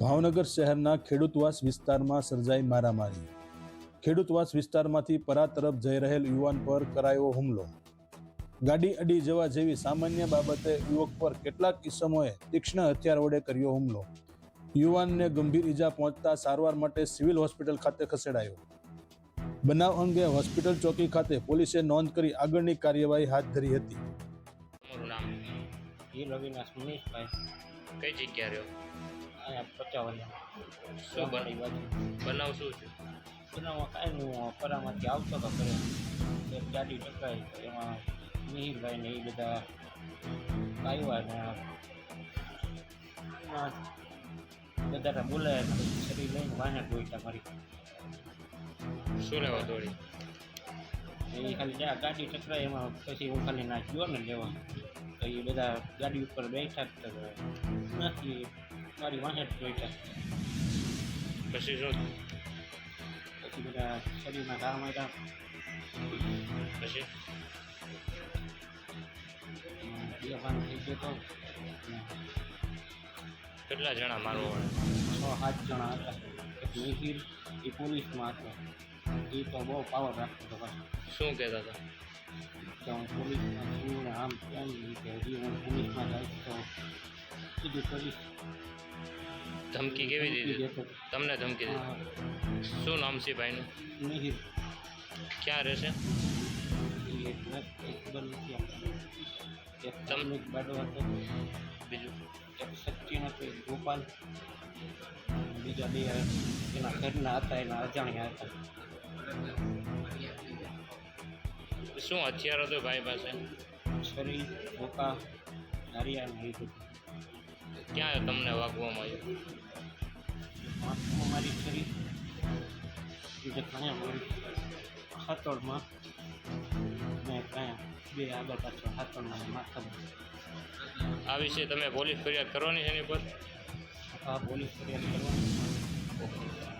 ભાવનગર શહેરના ખેડૂતવાસ વિસ્તારમાં સર્જાઈ મારામારી. ખેડૂતવાસ વિસ્તારમાંથી પરા તરફ જઈ રહેલ યુવાન પર કરાયો હુમલો. ગાડી અડી જવા જેવી સામાન્ય બાબતે યુવક પર કેટલાક કિસ્સમોએ તીક્ષ્ણ હથિયાર વડે કર્યો હુમલો. યુવાનને ગંભીર ઈજા પહોંચતા સારવાર માટે સિવિલ હોસ્પિટલ ખાતે ખસેડાયો. બનાવ અંગે હોસ્પિટલ ચોકી ખાતે પોલીસે નોંધ કરી આગળની કાર્યવાહી હાથ ધરી હતી. કઈ જગ્યા રહ્યો? અહીંયા પચાવવાની શું બન બનાવ શું છે? એનામાં કાંઈ હું પરામાંથી આવતો હતો ઘરે એક ગાડી ટકરાઈ એમાં મિહિરભાઈ ને એ બધા આવ્યા ને બધા બોલાયા શરીર લઈને વાહે ગોઈટા મારી શું લેવા દોડી? એ ખાલી જ્યાં ગાડી ટકરાય એમાં પછી હું ખાલી ના ગયો ને લેવા તો એ બધા ગાડી ઉપર બેઠા જ નથી મારી વાહે જ ગોઈટા પછી શું પછી બધા શરીરના ઘા માર્યા પછી ભાન થઈ ગયો તો કેટલા જણા મારો છ સાત જણા હતા પછી મિહિર એ પોલીસમાં હતો એ તો બહુ પાવર રાખતો હતો શું કહેતા હતા તો હું પોલીસમાં છું આમ કેમ કે હજી હું પોલીસમાં જાય તો ધમકી કેવી દીધી? તમને ધમકી દીધી? શું નામ છે ભાઈનું? ક્યાં રહેશે બીજું? એક સચિન હતો ગોપાલ. બીજા બે એના ઘરના હતા એના અજાણ્યા હતા. શું હથિયાર હતું ભાઈ પાસે? છરી ભોકા ધારિયા ને એ બધું. ક્યાં તમને વાગવામાં આવ્યું મારી કરી હાથોડમાં ને કાંયા બે આગળ પાછળ હાથોડમાં માથામાં આ વિશે તમે પોલીસ ફરિયાદ કરવાની છે એની પર હા પોલીસ ફરિયાદ કરવાની